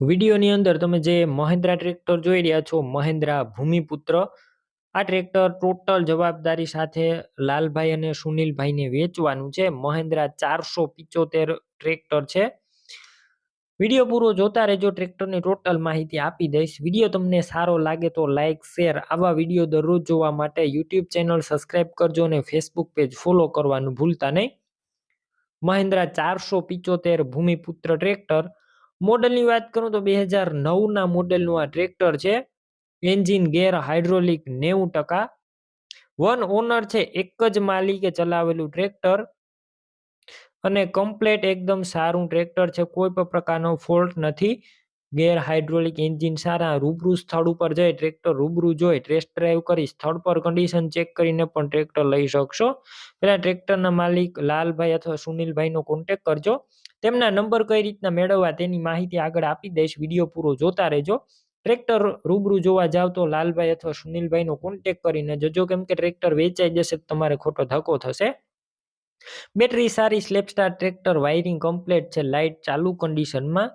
વિડીયોની અંદર તમે જે મહિન્દ્રા ટ્રેક્ટર જોઈ રહ્યા છો, મહિન્દ્રા ભૂમિપુત્ર, આ ટ્રેક્ટર ટોટલ જવાબદારી સાથે લાલભાઈ અને સુનિલભાઈને વેચવાનું છે. મહિન્દ્રા ચારસો પિચોતેર ટ્રેક્ટર છે. વીડિયો પૂરો જોતા રહેજો, ટ્રેક્ટરની ટોટલ માહિતી આપી દઈશ. વીડિયો તમને સારો લાગે તો લાઇક શેર, આવા વીડિયો દરરોજ જોવા માટે યુટ્યુબ ચેનલ સબસ્ક્રાઇબ કરજો અને ફેસબુક પેજ ફોલો કરવાનું ભૂલતા નહીં. મહિન્દ્રા ચારસો પિચોતેર ભૂમિપુત્ર ટ્રેક્ટર મોડલની વાત કરું તો બે હજાર નવના મોડેલનું આ ટ્રેક્ટર છે. એન્જિન ગેર હાઇડ્રોલિક નેવું ટકા. વન ઓનર છે, એક જ માલિકે ચલાવેલું ટ્રેક્ટર. અને કમ્પ્લેટ એકદમ સારું ટ્રેક્ટર છે, કોઈ પણ પ્રકારનો ફોલ્ટ નથી. ગેર હાઇડ્રોલિક એન્જિન સારા રૂબરૂ સ્થળ ઉપર જઈ ટ્રેક્ટર રૂબરૂ જોઈ ટેસ્ટ ડ્રાઈવ કરી સ્થળ પર કન્ડિશન ચેક કરીને પણ ટ્રેક્ટર લઈ શકશો. પેલા ટ્રેક્ટરના માલિક લાલભાઈ અથવા સુનિલભાઈનો કોન્ટેક કરજો. તેમના નંબર કઈ રીતના મેળવવા તેની માહિતી આગળ આપી દઈશ. વીડિયો પૂરો જોતા રહેજો. ટ્રેક્ટર રૂબરૂ જોવા જાવ તો લાલભાઈ અથવા સુનિલભાઈનો કોન્ટેક કરીને જજો. કેમ કે ટ્રેક્ટર વેચાઈ જશે તમારે ખોટો ધક્કો થશે. બેટરી સારી સ્લેપસ્ટાર, ટ્રેક્ટર વાયરિંગ કમ્પ્લીટ છે, લાઇટ ચાલુ કન્ડિશનમાં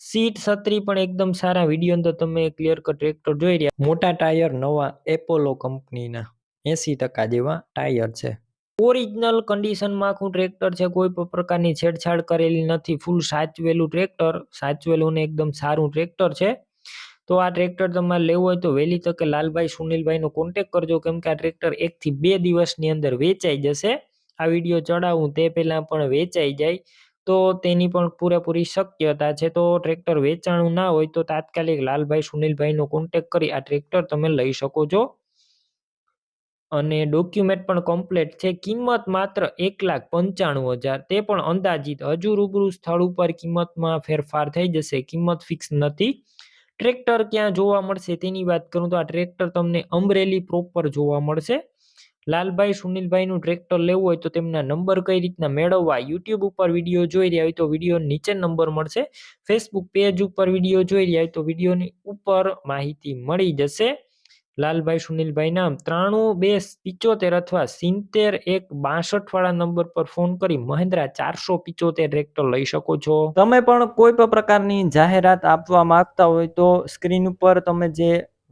સીટ છત્રી પણ એકદમ સારા વીડિયો અંદર તમે ક્લિયર કટ ટ્રેક્ટર જોઈ રહ્યા. મોટા ટાયર નવા એપોલો કંપનીના એસી ટકા જેવા ટાયર છે. ઓરિજિનલ કન્ડિશનમાં આખું ટ્રેક્ટર છે, કોઈ પણ પ્રકારની છેડછાડ કરેલી નથી. ફૂલ સાચવેલું ટ્રેક્ટર સાચવેલું ને એકદમ સારું ટ્રેક્ટર છે. તો આ ટ્રેક્ટર તમારે લેવું હોય તો વહેલી તકે લાલભાઈ સુનિલભાઈનો કોન્ટેક કરજો, કેમ કે આ ટ્રેક્ટર એકથી બે દિવસની અંદર વેચાઈ જશે. આ વીડિયો ચડાવું તે પહેલાં પણ વેચાઈ જાય. તો તેની પણ પૂરેપૂરી શક્યતા છે. તો ટ્રેક્ટર વેચાણું ના હોય તો તાત્કાલિક લાલભાઈ સુનિલભાઈનો કોન્ટેક કરી આ ટ્રેક્ટર તમે લઈ શકો છો. અને ડોક્યુમેન્ટ પણ કમ્પ્લીટ છે. કિંમત માત્ર એક લાખ પંચાણું હજાર. તે પણ અંદાજિત હજુ રૂબરૂ સ્થળ ઉપર કિંમતમાં ફેરફાર થઈ જશે. કિંમત ફિક્સ નથી. ટ્રેક્ટર ક્યાં જોવા મળશે તેની વાત કરું તો આ ટ્રેક્ટર તમને અમરેલી પ્રોપર જોવા મળશે. લાલભાઈ સુનિલભાઈનું ટ્રેક્ટર લેવું હોય તો તેમના નંબર કઈ રીતના મેળવવા યુટ્યુબ ઉપર વીડિયો જોઈ રહ્યા હોય તો વીડિયો નીચે નંબર મળશે. ફેસબુક પેજ ઉપર વીડિયો જોઈ રહ્યા હોય તો વિડીયોની ઉપર માહિતી મળી જશે. લાલભાઈ સુનિલભાઈ નામ ત્રાણું બે પિચોતેર અથવા સિત્તેર એક બાસઠ વાળા નંબર પર ફોન કરી મહિન્દ્રા ચારસો પિચોતેર ટ્રેક્ટર લઈ શકો છો. તમે પણ કોઈ પણ પ્રકારની જાહેરાત આપવા માંગતા હોય તો સ્ક્રીન ઉપર તમે જે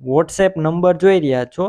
વોટ્સએપ નંબર જોઈ રહ્યા છો